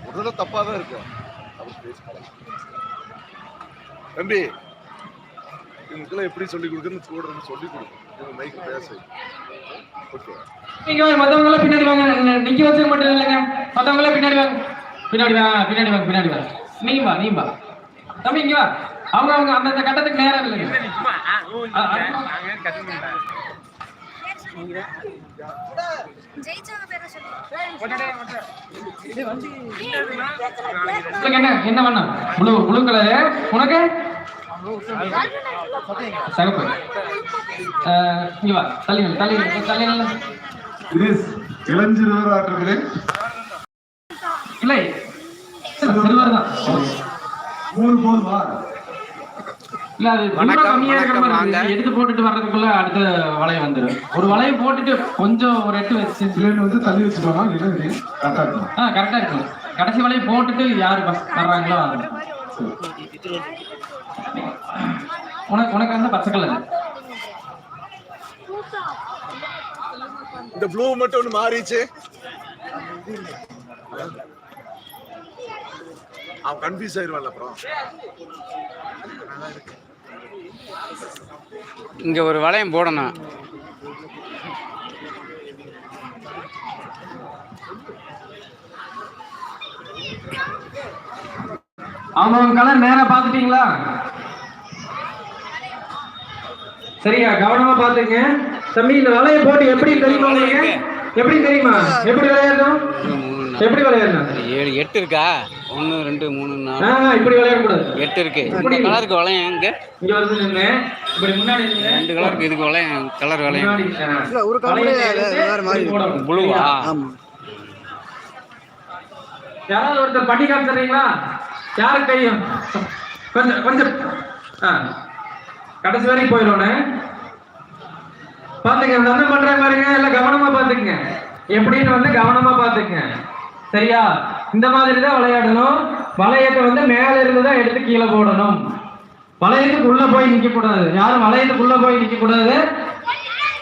ஒரு தடவை தப்பாக தான் இருக்கும் தம்பி இவங்களுக்கெல்லாம் எப்படி சொல்லி கொடுக்குறதுன்னு சொல்றது சொல்லி கொடுக்கும் இவங்க மைக்கு பேச. ஓகே நீங்க வாங்க மத்தவங்க எல்லாம் பின்னாடி வாங்க. ந- நிக்க வச்சது மட்டும் இல்லைங்க. மத்தவங்க எல்லாம் பின்னாடி வாங்க. பின்னாடி வா பின்னாடி வாங்க பின்னாடி வா. நீ வா நீ வா. தம்பி இங்க வா. அவங்க அவங்க அந்தந்த கட்டத்துக்கு நேரம் இல்லைங்க அ- அ- ஜெயிச்சவங்க பேரை சொல்லு உங்களுக்கு என்ன என்ன வண்ணம்? Blue blue colour. உனக்கு? சகப்பு இங்க வா. தள்ளி தள்ளி தள்ளி. இளஞ்சிறுவர் ஆற்றுகிறேன் இல்லை. சிறுவர் தான். மூணு போதுமா? இருக்கிற மாதிரி இருக்கு. எடுத்து போட்டுட்டு வர்றதுக்குள்ள அடுத்த வளையம் வந்துடும் ஒரு வளையம் போட்டுட்டு கொஞ்சம் ஒரு எட்டு வச்சு வந்து தள்ளி இருக்கும். ஆ கரெக்டா இருக்கு கடைசி வளையம் போட்டுட்டு யாரு பஸ் வர்றாங்களோ அது. உனக்கு உனக்கு வந்து பச்சை கலர் இந்த ப்ளூ மட்டும் ஒன்று மாறிச்சு அவன் கன்ஃபியூஸ் ஆயிடுவான்ல அப்புறம். இங்கே ஒரு வளையம் போடணும். அவங்க கலர் நேரா பாத்துட்டீங்களா சரியா கவனமா பாத்துங்க தம்பி இந்த வலையை போட்டு எப்படி தெரியுமா உங்களுக்கு? எப்படி தெரியுமா? எப்படி விளையாடணும்? எப்படி விளையாடணும் ஏழு எட்டு இருக்கா? ஒன்று ரெண்டு மூணு நாலு. இப்படி விளையாடக்கூடாது. எட்டு இருக்கு. இந்த கலருக்கு வளையம் எங்க இங்க வந்து இப்படி முன்னாடி நின்னு ரெண்டு கலருக்கு இதுக்கு வளையம் கலர் வளையம் இப்படி போடணும். ப்ளூவா யாராவது ஒருத்தர் பண்ணி காமிச்சிடுறீங்களா? யாருக்கு தெரியும் கொஞ்சம் கொஞ்சம். ஆ. கடைசி வரைக்கும் போயிடுவோண்ணே பாத்துங்க இந்த அண்ணன் பண்றாங்க பாருங்க எல்லாம் கவனமா பாத்துக்குங்க. எப்படின்னு வந்து கவனமா பாத்துக்குங்க. சரியா? இந்த மாதிரி தான் விளையாடணும். வளையத்தை வந்து மேல இருந்து தான் எடுத்து கீழே போடணும். வளையத்துக்குள்ள போய் நிக்க கூடாது யாரும் வளையத்துக்குள்ள போய் நிக்க கூடாது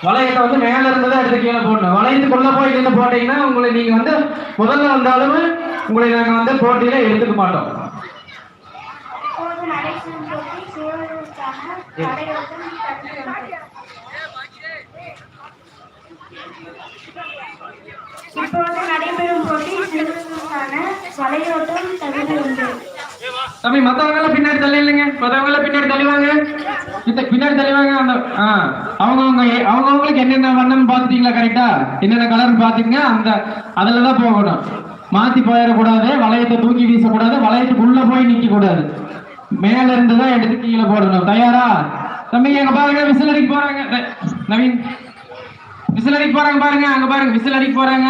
வளையத்தை வந்து மேல இருந்து தான் எடுத்து கீழே போடணும். வளையத்துக்குள்ள போய் நின்று போட்டீங்கன்னா உங்களை நீங்க வந்து முதல்ல வந்தாலும் உங்களை நாங்க வந்து போட்டியில எடுத்துக்க மாட்டோம். இப்போது நடைபெறும் போட்டி சிறுவர்களுக்கான வலையோட்டம் தகுதி தம்பி மத்தவங்க பின்னாடி தள்ளி இல்லைங்க மத்தவங்க பின்னாடி தள்ளிவாங்க. இந்த பின்னாடி தள்ளிவாங்க அந்த ஆ அவங்கவுங்க அவங்கவுங்களுக்கு என்னென்ன வண்ணம் பார்த்துட்டீங்களா கரெக்டா என்னென்ன கலர் பாத்தீங்க அந்த அதுலதான் போகணும். மாத்தி போயிடக்கூடாது வளையத்தை தூக்கி வீசக்கூடாது வளையத்துக்குள்ள போய் நிக்க கூடாது மேல இருந்து தான் எடுத்து கீழே போடணும். தயாரா? தம்பி அங்க பாருங்க விசில் அடிக்க போறாங்க. நவீன் விசில் அடிக்க போறாங்க பாருங்க அங்க பாருங்க விசில் அடிக்க போறாங்க.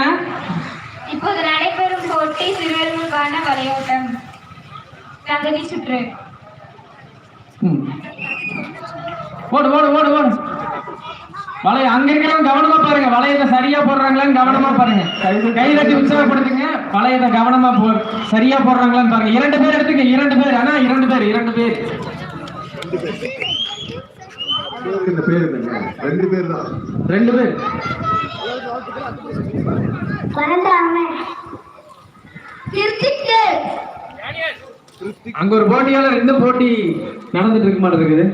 இப்போது நடைபெறும் போட்டி சிறுவர்களுக்கான வலையோட்டம் தகுதி சுற்று. ஓடு ஓடு ஓடு ஓடு. வளைய அங்க இருக்கிறவங்க கவனமா பாருங்க வளையத்தை சரியா போடுறாங்களான்னு கவனமா பாருங்க. கை தட்டி உற்சாகப்படுத்துங்க வளையத்தை கவனமா போ சரியா போடுறாங்களான்னு பாருங்க. இரண்டு பேர் எடுத்துங்க இரண்டு பேர். ஆனா இரண்டு பேர் இரண்டு பேர். இந்த பேர் ரெண்டு பேர் தான். ரெண்டு பேர். அங்க ஒரு போட்டியாளர் இந்த போட்டி நடந்துட்டு இருக்க மாட்டேங்குது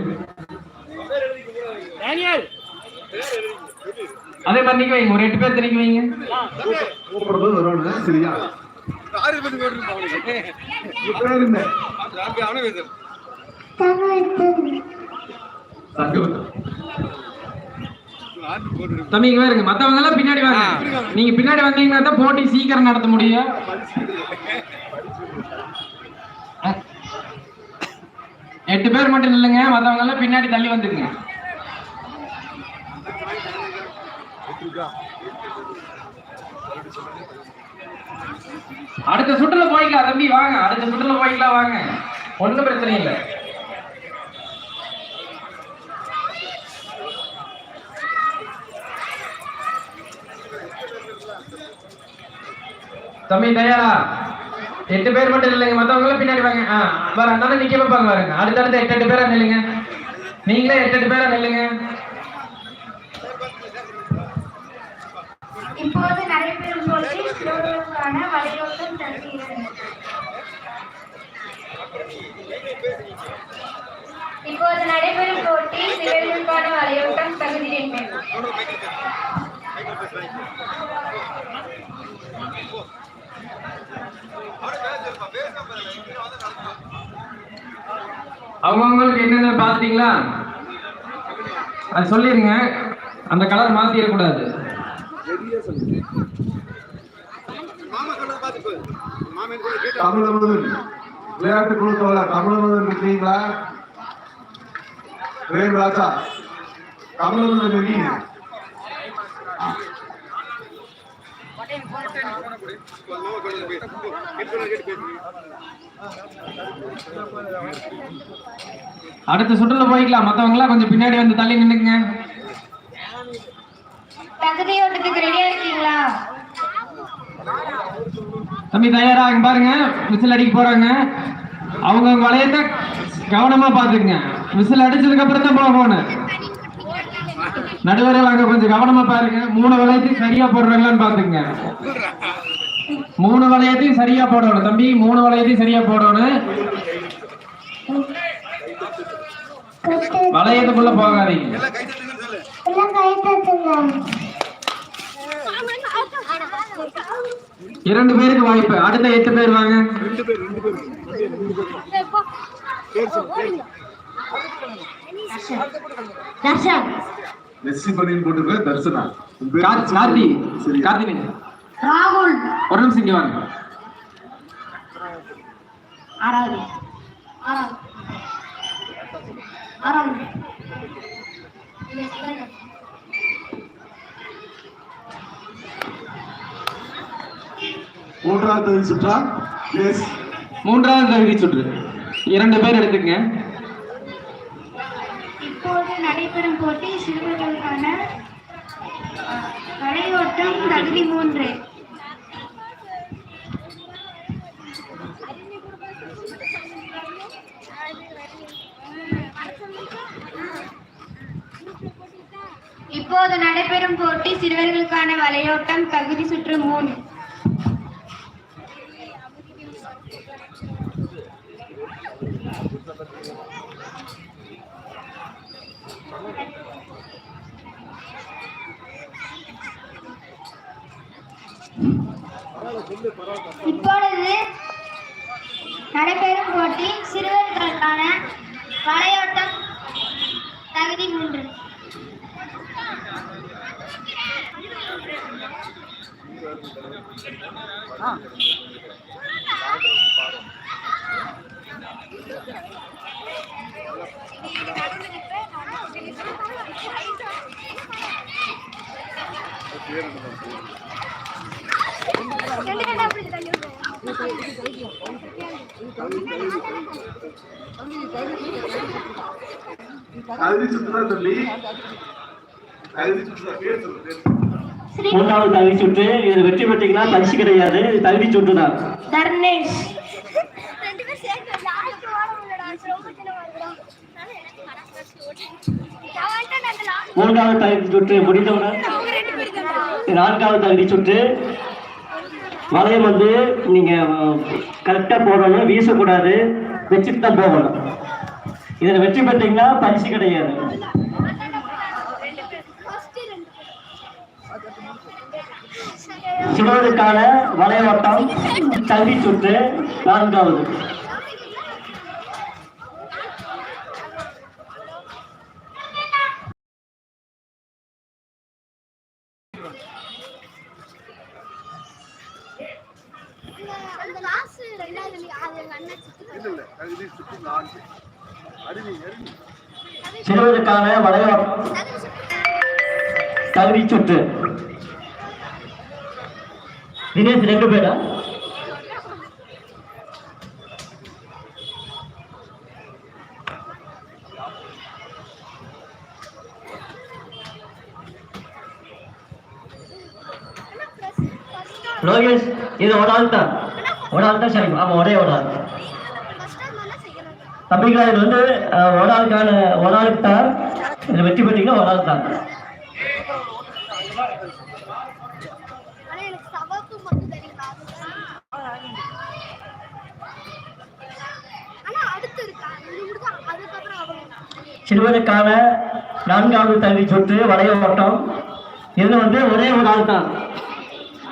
அதே மாதிரி நிக்க வைங்க ஒரு எட்டு பேர் திணிக்க வைங்க. கூப்பிடுறது வரணும் சரியா? ஆறு பேர் பேர் என்ன அவனே பேசுறேன் சங்கம் ஆறு போட்டு தம்பி இங்க பாருங்க. மத்தவங்க எல்லாம் பின்னாடி வாங்க. நீங்க பின்னாடி வந்தீங்கன்னா தான் போட்டி சீக்கிரம் நடத்த முடியும். எட்டு பேர் மட்டும் இல்லைங்க மத்தவங்க எல்லாம் பின்னாடி தள்ளி வந்துருங்க. அடுத்த சுற்றுல போய்க்கலாம் தம்பி. வாங்க. அடுத்த சுற்றுல போய்க்கலாம் வாங்க. ஒண்ணும் பிரச்சனை இல்லை. தம்பி தயா எட்டு பேர் மட்டும் இல்லைங்க. மற்றவங்களும் பின்னாடி வாங்க. ஆ பாரு அந்தாண்ட நிக்க வைப்பாங்க பாருங்க. அடுத்தடுத்து எட்டு எட்டு பேரா நில்லுங்க. நீங்களே எட்டு எட்டு பேரா நில்லுங்க. இப்போது நடைபெறும் போட்டி சிறுவர்களுக்கான வலையோட்டம் தருகிறது இப்போது நடைபெறும் போட்டி சிறுவர்களுக்கான வலையோட்டம் தகுதி எண்கள் அவங்கவுங்களுக்கு என்னென்ன பார்த்துட்டீங்களா அது சொல்லிருங்க. அந்த கலர் மாத்திடக்கூடாது தமிழமுதன் விளையாட்டு குழு தோழர் தமிழமுதன் இருக்கீங்களா? பிரேம் ராஜா தமிழமுதன் இருக்கீங்க. அடுத்த சுற்றுல போய்க்கலாம். மத்தவங்க எல்லாம் கொஞ்சம் பின்னாடி வந்து தள்ளி நின்னுங்க தகுதியோட்டத்துக்கு ரெடியா இருக்கீங்களா? தம்பி தயாரா? இங்க பாருங்க. விசில் அடிக்க போறாங்க. அவங்க வளையத்தை கவனமா பாத்துக்குங்க விசில் அடிச்சதுக்கு அப்புறம் தான் போகணும். நடுவர்கள் அங்க கொஞ்சம் கவனமா பாருங்க. மூணு வளையத்தையும் சரியா போடுறாங்களான்னு பாத்துக்குங்க மூணு வளையத்தையும் சரியா போடணும் தம்பி. மூணு வளையத்தையும் சரியா போடணும். வளையத்துக்குள்ள போகாதீங்க. எல்லாம் கை தட்டுங்கன்னு சொல்லு எல்லாம் கை தட்டுங்க இரண்டு பேருக்கு வாய்ப்பு. அடுத்த எட்டு பேர் வாங்க. ரெண்டு பேர் ரெண்டு பேர் பேர் சொல்லு பேர் தர்ஷன் மெஸ்ஸி பண்ணின்னு போட்டுருக்க தர்சனா கார்த்தி கார்த்தி. ராகுல். ஒரு நிமிஷம் இங்க வாங்க ஆறாவது. ஆறாவது. ஆறாவது. மூன்றாவது தகுதி சுற்றா? எஸ் மூன்றாவது தகுதி சுற்று. இரண்டு பேர் எடுத்துங்க இப்போது நடைபெறும் போட்டி சிறுவர்களுக்கான அஹ், வலையோட்டம் தகுதி மூன்று. இப்போது நடைபெறும் போட்டி சிறுவர்களுக்கான வலையோட்டம் தகுதி சுற்று மூணு இப்பொழுது நடைபெறும் போட்டி சிறுவர்களுக்கான வலையோட்டம் தகுதி மூன்று. தகுதி சுற்றுலா சொல்லி தகுதி சுற்றுலா பேர் சொல்லு பேர் சொல்லு. மூன்றாவது தகுதி சுற்று. இது வெற்றி பெற்றீங்கன்னா பரிசு கிடையாது. தகுதி சுற்று தான். தர்ணேஷ் மூன்றாவது தகுதி சுற்று முடிந்தவுடன் நான்காவது தகுதி சுற்று. வளையம் வந்து நீங்க கரெக்டா போடணும். வீசக்கூடாது. வச்சுட்டு தான் போகணும். இதில் வெற்றி பெற்றீங்கன்னா பரிசு கிடையாது. சிறுவருக்கான வளைவட்டம் கல்வி சுற்று நான்காவது. சிறுவருக்கான வளையோட்டம் கல்வி சுற்று எங்க அண்ணன் சித்து இல்ல இல்ல தகுதி சுற்று நான்கு அறிவி அறிவி சிறுவருக்கான வளையோட்டம் தகுதி சுற்று தினேஷ் ரெண்டு பேரா? லோகேஷ் இது ஒரு ஆள் தான் ஒரு ஆள் தான் சரிங்க ஆமா ஒரே ஒரு ஆள். தம்பிங்களா இது வந்து ஒரு ஆளுக்கான ஒரு ஆளுக்கு தான். இதில் வெற்றி பெற்றீங்கன்னா ஒரு ஆள் தான் ஆனா எனக்கு சவாப்பு மட்டும் தெரியுங்களா ஆனா அடுத்து இருக்கா இது முடிஞ்சா அதுக்கப்புறம் அவங்க சிறுவனுக்கான நான்காவது தகுதி சுற்று வளைய ஓட்டம் இது வந்து ஒரே ஒரு ஆள் தான்